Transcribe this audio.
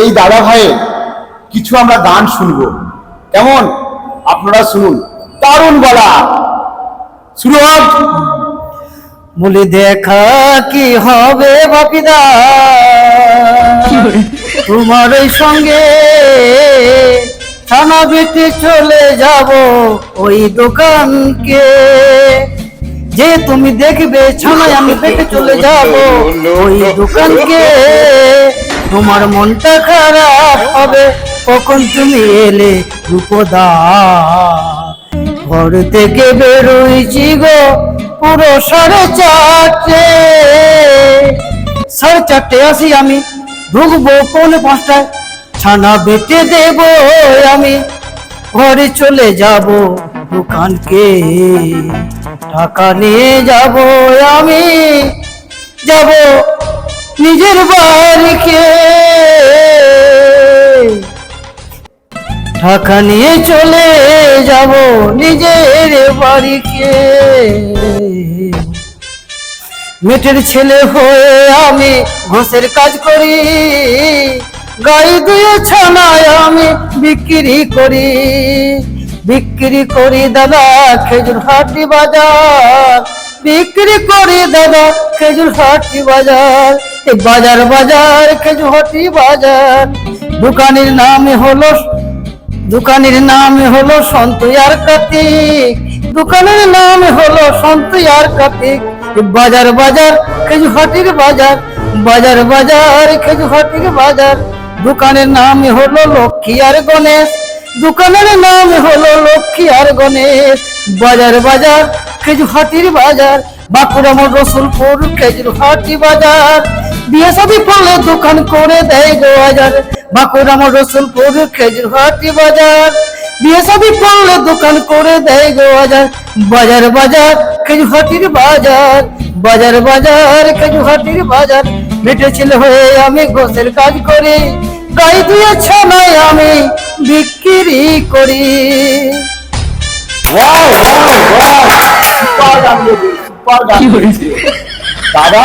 এই দাদা ভাইয়ের কিছু আমরা গান শুনব। কেমন? আপনারা শুনুন। দারুণ গলা। শুরু হোক। বলি, দেখা কি হবে বাপিদা? তোমার সঙ্গে থানা বেটে চলে যাব ওই দোকানকে। যে তুমি দেখবে ছানায় আমি বেটে চলে যাব ওই দোকানকে। তোমার মনটা খারাপ হবে, কখন তুমি এলে রূপদা? ঘর থেকে বেরোইছি গো পুরো সাড়ে চারটে। সাড়ে চারটে আসি আমি, ঢুকবো পৌনে পাঁচটায়। ছানা বেটে দেব আমি, ঘরে চলে যাব দোকানকে। টাকা নিয়ে যাব আমি, যাব নিজের বাড়িকে। টাকা নিয়ে চলে যাব নিজের বাড়িকে। মেটের ছেলে হয়ে আমি ঘোষের কাজ করি। গাই দিয়ে ছানায় আমি বিক্রি করি। বিক্রি করি দাদা খেজুর হাটি বাজার। বিক্রি করে দাদা খেজুর হাটি বাজার। এই বাজার বাজার, খেজুর হাটি বাজার। দোকানের নাম হলো, দোকানের নাম হলো সন্তয়ার কার্তিক। দোকানের নাম হলো সন্তয়ার কার্তিক। বাজার বাজার খেজুহাটির বাজার। বাজার বাজার খেজুহাটির বাজার। দোকানের নাম হলো লক্ষ্মী আর গণেশ। দোকানের নাম হলো লক্ষ্মী আর গণেশ। বাজার বাজার খেজুহাটির বাজার, বাঁকুড়া মোড় রসুলপুর খেজুরহাটি বাজার। বিয়ে সাদি পড়লে দোকান করে দেয় গো বাজার, বাঁকুড়া মোড় রসুলপুর খেজুরহাটি বাজার। বিয়ে সাদি পড়লে দোকান করে দেয় গো বাজার বাজার বাজার খেজুরহাটির বাজার বাজার বাজার খেজুরহাটির বাজার। বেটে ছেলে হয়ে আমি গোসের কাজ করি, গাই দিয়ে ছানায় আমি বিক্রি করি। ওয়াও দাদা